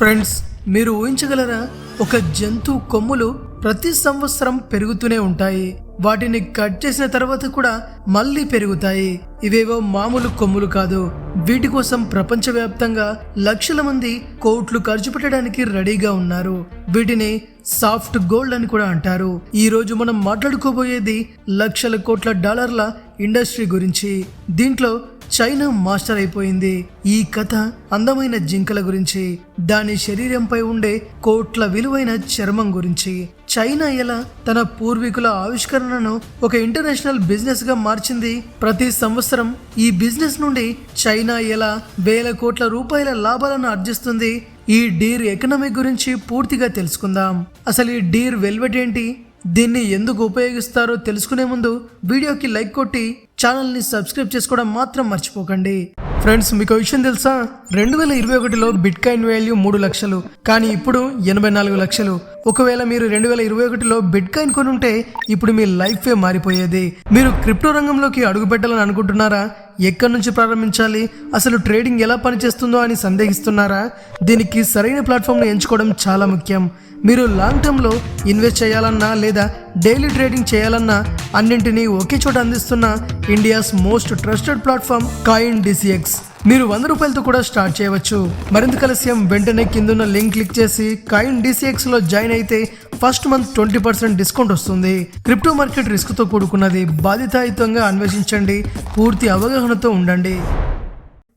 Friends మీరు ఊహించగలరా? ఒక జంతువు కొమ్ములు ప్రతి సంవత్సరం పెరుగుతూనే ఉంటాయి. వాటిని కట్ చేసిన తర్వాత కూడా మళ్ళీ పెరుగుతాయి. ఇవేవో మామూలు కొమ్ములు కాదు. వీటి కోసం ప్రపంచవ్యాప్తంగా లక్షల మంది కోట్లు ఖర్చు పెట్టడానికి రెడీగా ఉన్నారు. వీటిని సాఫ్ట్ గోల్డ్ అని కూడా అంటారు. ఈ రోజు మనం మాట్లాడుకోబోయేది లక్షల కోట్ల డాలర్ల ఇండస్ట్రీ గురించి. దీంట్లో చైనా మాస్టర్ అయిపోయింది. ఈ కథ అందమైన జింకల గురించి దాని శరీరంపై ఉండే కోట్ల విలువైన చర్మం గురించి. చైనా ఎలా తన పూర్వీకుల ఆవిష్కరణను ఒక ఇంటర్నేషనల్ బిజినెస్గా మార్చింది? ప్రతి సంవత్సరం ఈ బిజినెస్ నుండి చైనా ఎలా వేల కోట్ల రూపాయల లాభాలను ఆర్జిస్తుంది? ఈ డీర్ ఎకనమీ గురించి పూర్తిగా తెలుసుకుందాం. అసలు ఈ డీర్ వెల్వెట్ ఏంటి? దీన్ని ఎందుకు ఉపయోగిస్తారో తెలుసుకునే ముందు వీడియోకి లైక్ కొట్టి ఛానల్ని సబ్స్క్రైబ్ చేసుకోవడం మాత్రం మర్చిపోకండి. ఫ్రెండ్స్ మీకు విషయం తెలుసా? రెండు వేల ఇరవై ఒకటిలో బిట్ కాయిన్ వాల్యూ మూడు లక్షలు కానీ ఇప్పుడు ఎనభై నాలుగు లక్షలు. ఒకవేళ మీరు రెండు వేల ఇరవై ఒకటిలో బిట్ కాయిన్ కొనుంటే ఇప్పుడు మీ లైఫే మారిపోయేది. మీరు క్రిప్టో రంగంలోకి అడుగు పెట్టాలని అనుకుంటున్నారా? ఎక్కడి నుంచి ప్రారంభించాలి? అసలు ట్రేడింగ్ ఎలా పనిచేస్తుందో అని సందేహిస్తున్నారా? దీనికి సరైన ప్లాట్ఫామ్ను ఎంచుకోవడం చాలా ముఖ్యం. మీరు లాంగ్ టర్మ్లో ఇన్వెస్ట్ చేయాలన్నా లేదా డైలీ ట్రేడింగ్ చేయాలన్నా అన్నింటినీ ఒకే చోట అందిస్తున్న India's most trusted platform Coin DCX. మీరు వంద రూపాయలతో కూడా స్టార్ట్ చేయవచ్చు. మరింత కలస్యం వెంటనే కిందున్న లింక్ క్లిక్ చేసి కాయిన్ డిసిఎక్స్లో జాయిన్ అయితే first month twenty percent discount వస్తుంది. క్రిప్టో మార్కెట్ రిస్క్తో కూడుకున్నది బాధితాయుతంగా అన్వేషించండి. పూర్తి అవగాహనతో ఉండండి.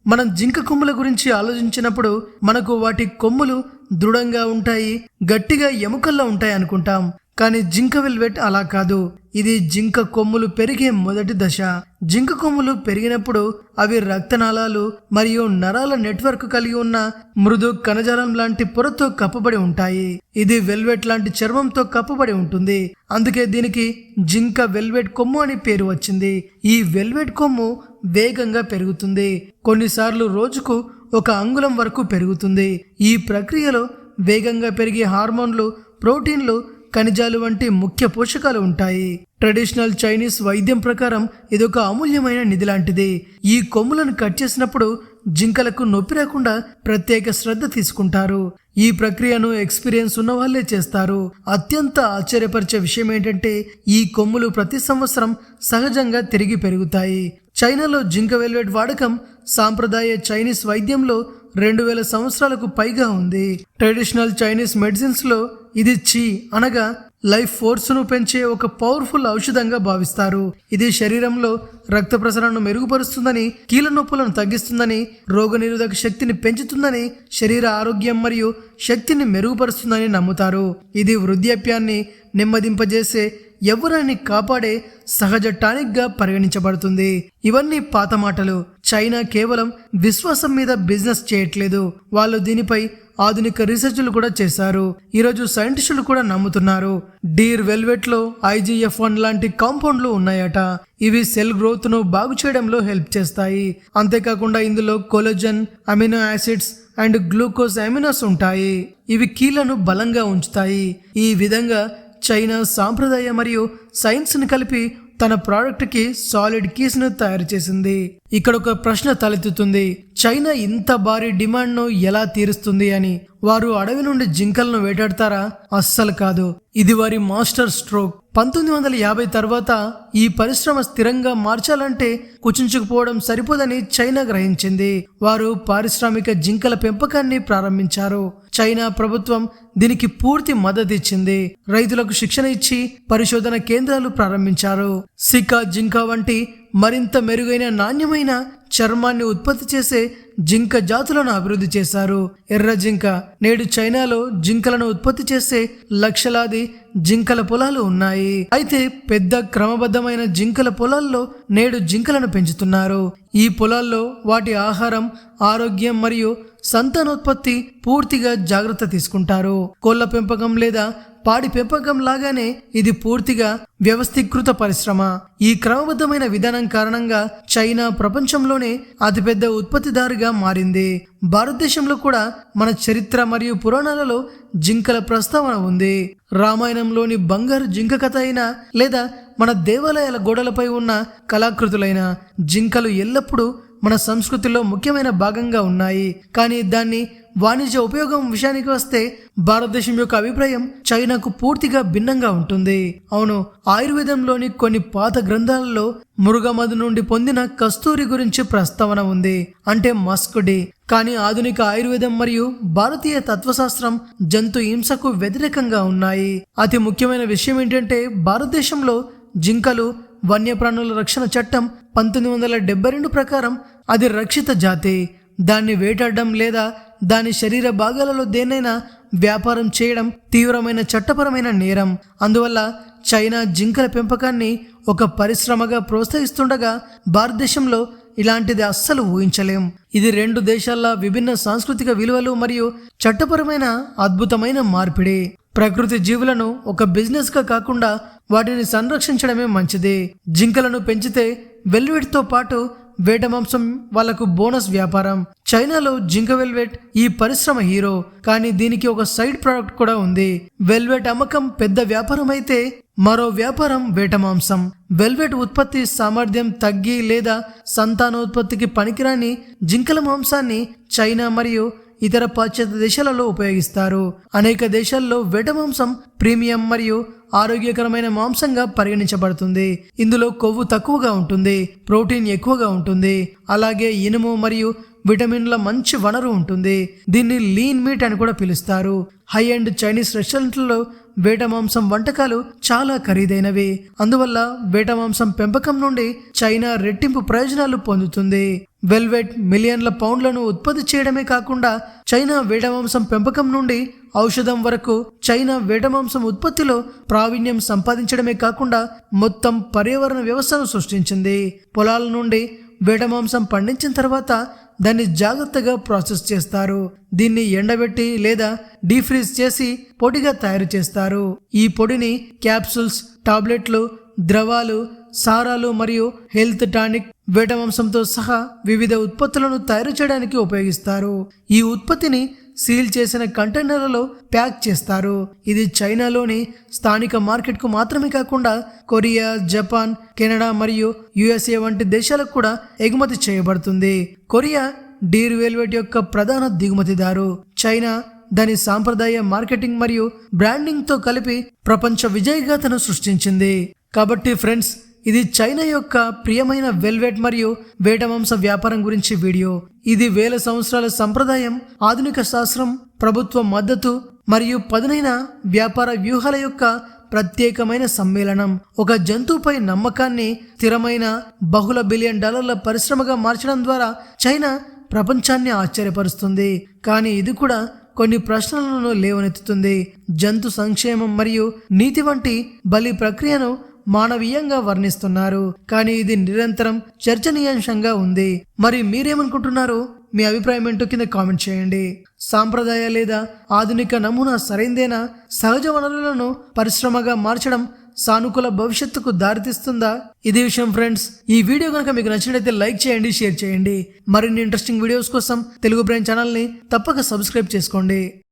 మనం జింక కొమ్ముల గురించి ఆలోచించినప్పుడు మనకు వాటి కొమ్ములు దృఢంగా ఉంటాయి గట్టిగా ఎముకల్లో ఉంటాయి అనుకుంటాం. కానీ జింక వెల్వెట్ అలా కాదు. ఇది జింక కొమ్ములు పెరిగే మొదటి దశ. జింక కొమ్ములు పెరిగినప్పుడు అవి రక్తనాళాలు మరియు నరాల నెట్వర్క్ కలిగి ఉన్న మృదు కణజాలం లాంటి పొరతో కప్పబడి ఉంటాయి. ఇది వెల్వెట్ లాంటి చర్మంతో కప్పబడి ఉంటుంది. అందుకే దీనికి జింక వెల్వెట్ కొమ్ము అని పేరు వచ్చింది. ఈ వెల్వెట్ కొమ్ము వేగంగా పెరుగుతుంది. కొన్నిసార్లు రోజుకు ఒక అంగుళం వరకు పెరుగుతుంది. ఈ ప్రక్రియలో వేగంగా పెరిగే హార్మోన్లు ప్రోటీన్లు ఖనిజాలు వంటి ముఖ్య పోషకాలు ఉంటాయి. ట్రెడిషనల్ చైనీస్ వైద్యం ప్రకారం ఇదొక అమూల్యమైన నిధి లాంటిది. ఈ కొమ్ములను కట్ చేసినప్పుడు జింకలకు నొప్పి రాకుండా ప్రత్యేక శ్రద్ధ తీసుకుంటారు. ఈ ప్రక్రియను ఎక్స్పీరియన్స్ ఉన్న వాళ్ళే చేస్తారు. అత్యంత ఆశ్చర్యపరిచే విషయం ఏంటంటే ఈ కొమ్ములు ప్రతి సంవత్సరం సహజంగా తిరిగి పెరుగుతాయి. చైనాలో జింక వెల్వెట్ వాడకం సాంప్రదాయ చైనీస్ వైద్యంలో రెండు వేల సంవత్సరాలకు పైగా ఉంది. ట్రెడిషనల్ చైనీస్ మెడిసిన్స్లో ఇది చి అనగా లైఫ్ ఫోర్స్ను పెంచే ఒక పవర్ఫుల్ ఔషధంగా భావిస్తారు. ఇది శరీరంలో రక్త ప్రసరణను మెరుగుపరుస్తుందని కీళ్ళ నొప్పులను తగ్గిస్తుందని రోగనిరోధక శక్తిని పెంచుతుందని శరీర ఆరోగ్యం మరియు శక్తిని మెరుగుపరుస్తుందని నమ్ముతారు. ఇది వృద్ధాప్యాన్ని నెమ్మదింపజేసే ఎవరాన్ని కాపాడే సహజ టానిక్గా పరిగణించబడుతుంది. ఇవన్నీ పాత మాటలు. చైనా కేవలం విశ్వాసం మీద బిజినెస్ చేయట్లేదు. వాళ్ళు దీనిపై ఆధునిక రీసెర్చ్లు కూడా చేశారు. ఈరోజు సైంటిస్టులు కూడా నమ్ముతున్నారు. డీర్ వెల్వెట్లో ఐజీఎఫ్ వన్ లాంటి కాంపౌండ్లు ఉన్నాయట. ఇవి సెల్ గ్రోత్ను బాగు చేయడంలో హెల్ప్ చేస్తాయి. అంతేకాకుండా ఇందులో collagen amino acids and glucose aminos ఉంటాయి. ఇవి కీళ్ళను బలంగా ఉంచుతాయి. ఈ విధంగా చైనా సాంప్రదాయ మరియు సైన్స్ని కలిపి తన ప్రోడక్ట్కి సాలిడ్ కీస్ను తయారు చేసింది. ఇక్కడ ఒక ప్రశ్న తలెత్తుతుంది. చైనా ఇంత భారీ డిమాండ్ను ఎలా తీరుస్తుంది అని? వారు అడవి నుండి జింకలను వేటాడతారా? అస్సలు కాదు. ఇది వారి మాస్టర్ స్ట్రోక్. పంతొమ్మిది వందల యాభై తర్వాత ఈ పరిశ్రమ స్థిరంగా మార్చాలంటే కుచించుకుపోవడం సరిపోదని చైనా గ్రహించింది. వారు పారిశ్రామిక జింకల పెంపకాన్ని ప్రారంభించారు. చైనా ప్రభుత్వం దీనికి పూర్తి మద్దతు ఇచ్చింది. రైతులకు శిక్షణ ఇచ్చి పరిశోధన కేంద్రాలు ప్రారంభించారు. సికా జింక వంటి మరింత మెరుగైన నాణ్యమైన చర్మాన్ని ఉత్పత్తి చేసే జింక జాతులను అభివృద్ధి చేశారు. ఎర్ర జింక నేడు చైనాలో జింకలను ఉత్పత్తి చేసే లక్షలాది జింకల పొలాలు ఉన్నాయి. అయితే పెద్ద క్రమబద్ధమైన జింకల పొలాల్లో నేడు జింకలను పెంచుతున్నారు. ఈ పొలాల్లో వాటి ఆహారం ఆరోగ్యం మరియు సంతానోత్పత్తి పూర్తిగా జాగ్రత్త తీసుకుంటారు. కోళ్ళ పెంపకం లేదా పాడి పెంపకం లాగానే ఇది పూర్తిగా వ్యవస్థీకృత పరిశ్రమ. ఈ క్రమబద్ధమైన విధానం కారణంగా చైనా ప్రపంచంలోనే అతిపెద్ద ఉత్పత్తిదారుగా మారింది. భారతదేశంలో కూడా మన చరిత్ర మరియు పురాణాలలో జింకల ప్రస్తావన ఉంది. రామాయణంలోని బంగారు జింక కథ అయినా లేదా మన దేవాలయాల గోడలపై ఉన్న కళాకృతులైన జింకలు ఎల్లప్పుడూ మన సంస్కృతిలో ముఖ్యమైన భాగంగా ఉన్నాయి. కానీ దాన్ని వాణిజ్య ఉపయోగం విషయానికి వస్తే భారతదేశం యొక్క అభిప్రాయం చైనాకు పూర్తిగా భిన్నంగా ఉంటుంది. అవును ఆయుర్వేదంలోని కొన్ని పాత గ్రంథాలలో మురుగమదు నుండి పొందిన కస్తూరి గురించి ప్రస్తావన ఉంది. అంటే మస్కుడి కానీ ఆధునిక ఆయుర్వేదం మరియు భారతీయ తత్వశాస్త్రం జంతు హింసకు వ్యతిరేకంగా ఉన్నాయి. అతి ముఖ్యమైన విషయం ఏంటంటే భారతదేశంలో జింకలు వన్యప్రాణుల రక్షణ చట్టం పంతొమ్మిది వందల డెబ్బై రెండు ప్రకారం అది రక్షిత జాతి. దాన్ని వేటాడడం లేదా దాని శరీర భాగాలలో దేన్నైనా వ్యాపారం చేయడం తీవ్రమైన చట్టపరమైన నేరం. అందువల్ల చైనా జింకల పెంపకాన్ని ఒక పరిశ్రమగా ప్రోత్సహిస్తుండగా భారతదేశంలో ఇలాంటిది అస్సలు ఊహించలేం. ఇది రెండు దేశాల విభిన్న సాంస్కృతిక విలువలు మరియు చట్టపరమైన అద్భుతమైన మార్పిడి. ప్రకృతి జీవులను ఒక బిజినెస్గా కాకుండా వాటిని సంరక్షించడమే మంచిది. జింకలను పెంచితే వెల్వెట్తో పాటు వేట మాంసం వాళ్ళకు బోనస్ వ్యాపారం. చైనాలో జింక వెల్వెట్ ఈ పరిశ్రమ హీరో. కానీ దీనికి ఒక సైడ్ ప్రోడక్ట్ కూడా ఉంది. వెల్వెట్ అమ్మకం పెద్ద వ్యాపారం అయితే మరో వ్యాపారం వేట మాంసం. వెల్వెట్ ఉత్పత్తి సామర్థ్యం తగ్గి లేదా సంతానోత్పత్తికి పనికిరాని జింకల మాంసాన్ని చైనా మరియు ఇతర పాశ్చాత్య దేశాలలో ఉపయోగిస్తారు. అనేక దేశాల్లో వేట మాంసం ప్రీమియం మరియు ఆరోగ్యకరమైన మాంసంగా పరిగణించబడుతుంది. ఇందులో కొవ్వు తక్కువగా ఉంటుంది ప్రోటీన్ ఎక్కువగా ఉంటుంది. అలాగే ఇనుము మరియు విటమిన్ల మంచి వనరు ఉంటుంది. దీన్ని లీన్ మీట్ అని కూడా పిలుస్తారు. హై అండ్ చైనీస్ రెస్టారెంట్లలో వేట మాంసం వంటకాలు చాలా ఖరీదైనవి. అందువల్ల వేట మాంసం పెంపకం నుండి చైనా రెట్టింపు ప్రయోజనాలు పొందుతుంది. వెల్వెట్ మిలియన్ల పౌండ్లను ఉత్పత్తి చేయడమే కాకుండా చైనా వేటమాంసం పెంపకం నుండి ఔషధం వరకు చైనా వేటమాంసం ఉత్పత్తిలో ప్రావీణ్యం సంపాదించడమే కాకుండా మొత్తం పర్యావరణ వ్యవస్థను సృష్టించింది. పొలాల నుండి వేటమాంసం పండించిన తర్వాత దాన్ని జాగ్రత్తగా ప్రాసెస్ చేస్తారు. దీన్ని ఎండబెట్టి లేదా డీఫ్రీజ్ చేసి పొడిగా తయారు చేస్తారు. ఈ పొడిని క్యాప్సూల్స్ టాబ్లెట్లు ద్రవాలు సారాలు మరియు హెల్త్ టానిక్ వేటమాంసంతో సహా వివిధ ఉత్పత్తులను తయారు చేయడానికి ఉపయోగిస్తారు. ఈ ఉత్పత్తిని సీల్ చేసిన కంటైనర్లలో ప్యాక్ చేస్తారు. ఇది చైనాలోని స్థానిక మార్కెట్కు మాత్రమే కాకుండా కొరియా జపాన్ కెనడా మరియు యుఎస్ఏ వంటి దేశాలకు కూడా ఎగుమతి చేయబడుతుంది. కొరియా డీర్ వెల్వెట్ యొక్క ప్రధాన దిగుమతిదారు. చైనా దాని సాంప్రదాయ మార్కెటింగ్ మరియు బ్రాండింగ్తో కలిపి ప్రపంచ విజయగాథను సృష్టించింది. కాబట్టి ఫ్రెండ్స్ ఇది చైనా యొక్క ప్రియమైన వెల్వెట్ మరియు వేటమాంస వ్యాపారం గురించి వీడియో. ఇది వేల సంవత్సరాల సంప్రదాయం ఆధునిక శాస్త్రం ప్రభుత్వ మద్దతు మరియు పదునైన వ్యాపార వ్యూహాల యొక్క ప్రత్యేకమైన సమ్మేళనం. ఒక జంతువుపై నమ్మకాన్ని స్థిరమైన బహుళ బిలియన్ డాలర్ల పరిశ్రమగా మార్చడం ద్వారా చైనా ప్రపంచాన్ని ఆశ్చర్యపరుస్తుంది. కానీ ఇది కూడా కొన్ని ప్రశ్నలను లేవనెత్తుతుంది. జంతు సంక్షేమం మరియు నీతి వంటి బలి ప్రక్రియను మానవీయంగా వర్ణిస్తున్నారు. కానీ ఇది నిరంతరం చర్చనీయాంశంగా ఉంది. మరి మీరేమనుకుంటున్నారు? మీ అభిప్రాయం ఏంటో కింద కామెంట్ చేయండి. సాంప్రదాయ లేదా ఆధునిక నమూనా సరైందేనా? సహజ వనరులను పరిశ్రమగా మార్చడం సానుకూల భవిష్యత్తుకు దారితీస్తుందా? ఇది విషయం ఫ్రెండ్స్. ఈ వీడియో కనుక మీకు నచ్చినట్లయితే లైక్ చేయండి షేర్ చేయండి. మరిన్ని ఇంట్రెస్టింగ్ వీడియోస్ కోసం తెలుగు బ్రెయిన్ ఛానల్ని తప్పక సబ్స్క్రైబ్ చేసుకోండి.